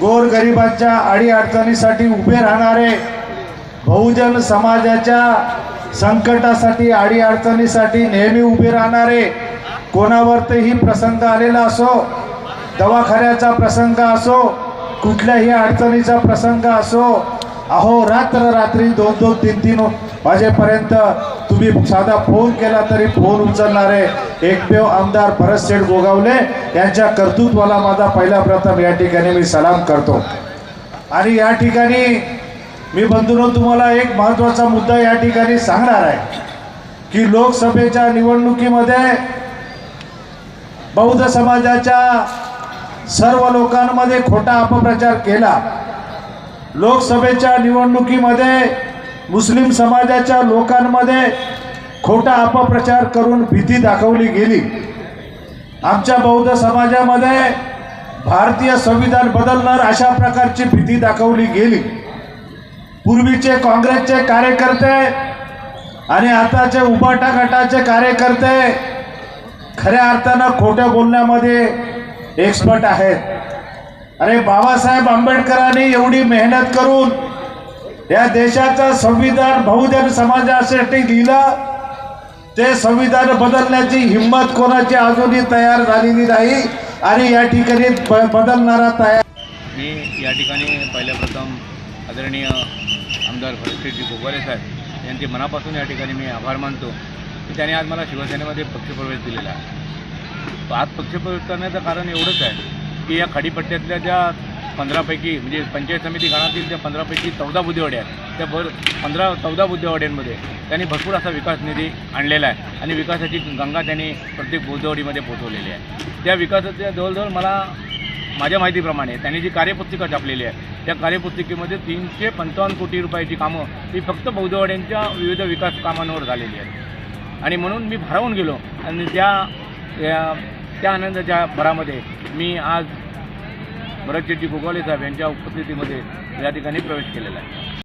गोरगरिबांच्या अडीअडचणीसाठी उभे राहणारे बहुजन समाजाच्या संकटासाठी अडीअडचणीसाठी नेहमी उभे राहणारे कोणावरतीही प्रसंग आलेला असो दवाखान्याचा प्रसंग असो कुठल्याही अडचणीचा प्रसंग असो अहो रात्र रात्री दोन दोन तीन तीन वाजेपर्यंत तुम्ही साधा फोन केला तरी फोन उचलणारे एकमेव आमदार भरत शेठ गोगावले यांच्या कर्तृत्वाला माझा पहिला प्रथम या ठिकाणी मी सलाम करतो. आणि या ठिकाणी मी बंधूंनो तुम्हाला एक महत्त्वाचा मुद्दा या ठिकाणी सांगणार आहे की लोकसभेच्या निवडणुकीमध्ये बौद्ध समाजाच्या सर्व लोकांमध्ये खोटा अपप्रचार केला. लोकसभेच्या निवडणुकीमध्ये मुस्लिम समाजाच्या लोकांमध्ये खोटा अपप्रचार करून भीती दाखवली गेली. आमच्या बौद्ध समाजामध्ये भारतीय संविधान बदलणार अशा प्रकारची भीती दाखवली गेली. पूर्वीचे काँग्रेसचे कार्यकर्ते आणि आताचे उबाटा गटाचे कार्यकर्ते खऱ्या अर्थानं खोट्या बोलण्यामध्ये एक्सपर्ट आहेत. अरे बाबासाहेब आंबेडकरांनी एवढी मेहनत करून या देशाचं संविधान बहुजन समाजासाठी लिहिलं. ते संविधान बदलण्याची हिंमत कोणाची अजूनही तयार झालेली नाही आणि या ठिकाणी बदलणारा तयार मी या ठिकाणी पहिल्या प्रथम आदरणीय आमदार भरतजी गोगाले साहेब यांचे मनापासून या ठिकाणी मी आभार मानतो की त्यांनी आज मला शिवसेनेमध्ये पक्षप्रवेश दिलेला आहे. आज पक्षप्रवेश करण्याचं कारण एवढंच आहे की या खाडीपट्ट्यातल्या ज्या पंधरापैकी म्हणजे पंचायत समिती गणातील त्या पंधरापैकी चौदा बुद्धेवाड्या आहेत त्या भर पंधरा चौदा बुद्धेवाड्यांमध्ये त्यांनी भरपूर असा विकास निधी आणलेला आहे आणि विकासाची गंगा त्यांनी प्रत्येक बुद्धवाडीमध्ये पोचवलेली आहे. त्या विकासाच्या जवळजवळ मला माझ्या माहितीप्रमाणे त्यांनी जी कार्यपुस्तिका छापलेली आहे त्या कार्यपुस्तिकेमध्ये तीनशे पंचावन्न कोटी रुपयाची कामं ही फक्त बौद्धवाड्यांच्या विविध विकास कामांवर झालेली आहेत. आणि म्हणून मी भरावून गेलो आणि त्या त्या- त्या आनंदाच्या भरामध्ये मी आज भरतशेट्टी गोगावले साहेब यांच्या उपस्थितीमध्ये या ठिकाणी प्रवेश केलेला आहे.